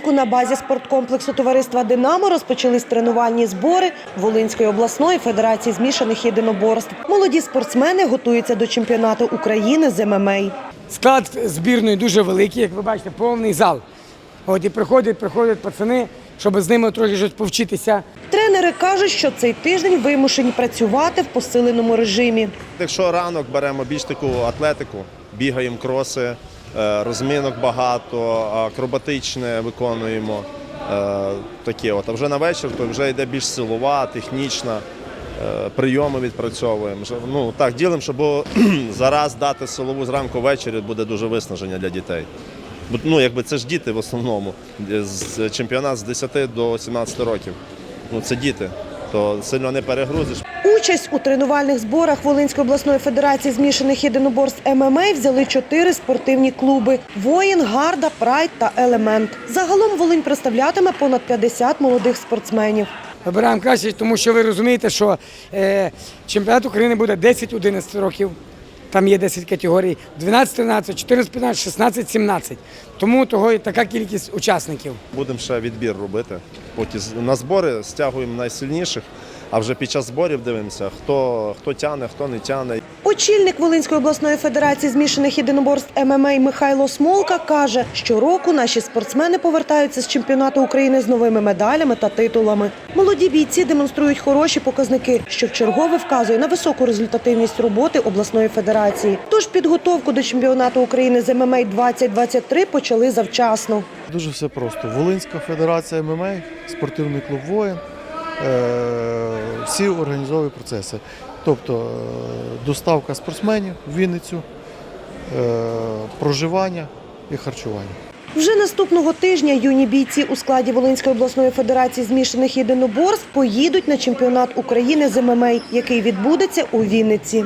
Луцьку на базі спорткомплексу товариства Динамо розпочались тренувальні збори Волинської обласної федерації змішаних єдиноборств. Молоді спортсмени готуються до чемпіонату України з ММА. Склад збірної дуже великий, як ви бачите, повний зал. От і приходять, приходять пацани, щоб з ними трохи щось повчитися. Тренери кажуть, що цей тиждень вимушені працювати в посиленому режимі. Якщо ранок беремо більш таку атлетику, бігаємо кроси, розмінок багато, акробатичне виконуємо. е, Таке от. А вже на вечір то вже йде більш силова, технічна, е, прийоми відпрацьовуємо. Ну так, ділимо, щоб зараз дати силову зранку ввечері буде дуже виснаження для дітей. Ну, якби це ж діти в основному. Чемпіонат з 10 до 17 років. Ну, це діти, то сильно не перегрузиш. Участь у тренувальних зборах Волинської обласної федерації змішаних єдиноборств ММА взяли чотири спортивні клуби: Воїн, Гарда, Прайд та Елемент. Загалом Волинь представлятиме понад 50 молодих спортсменів. Вибираємо краще, тому що ви розумієте, що е, чемпіонат України буде 10-11 років. Там є 10 категорій, 12, 13, 14, 15, 16, 17. Тому того і така кількість учасників. Будемо ще відбір робити. Потім на збори стягуємо найсильніших, а вже під час зборів дивимося, хто, хто тяне, хто не тяне. Очільник Волинської обласної федерації змішаних єдиноборств ММА Михайло Смолка каже, щороку наші спортсмени повертаються з чемпіонату України з новими медалями та титулами. Молоді бійці демонструють хороші показники, що вчергове вказує на високу результативність роботи обласної федерації. Тож підготовку до чемпіонату України з ММА 2023 почали завчасно. Дуже все просто. Волинська федерація ММА, спортивний клуб воїн. Е, Всі організовують процеси. Тобто е, доставка спортсменів в Вінницю, е, проживання і харчування. Вже наступного тижня юні бійці у складі Волинської обласної федерації змішаних єдиноборств поїдуть на чемпіонат України з ММА, який відбудеться у Вінниці.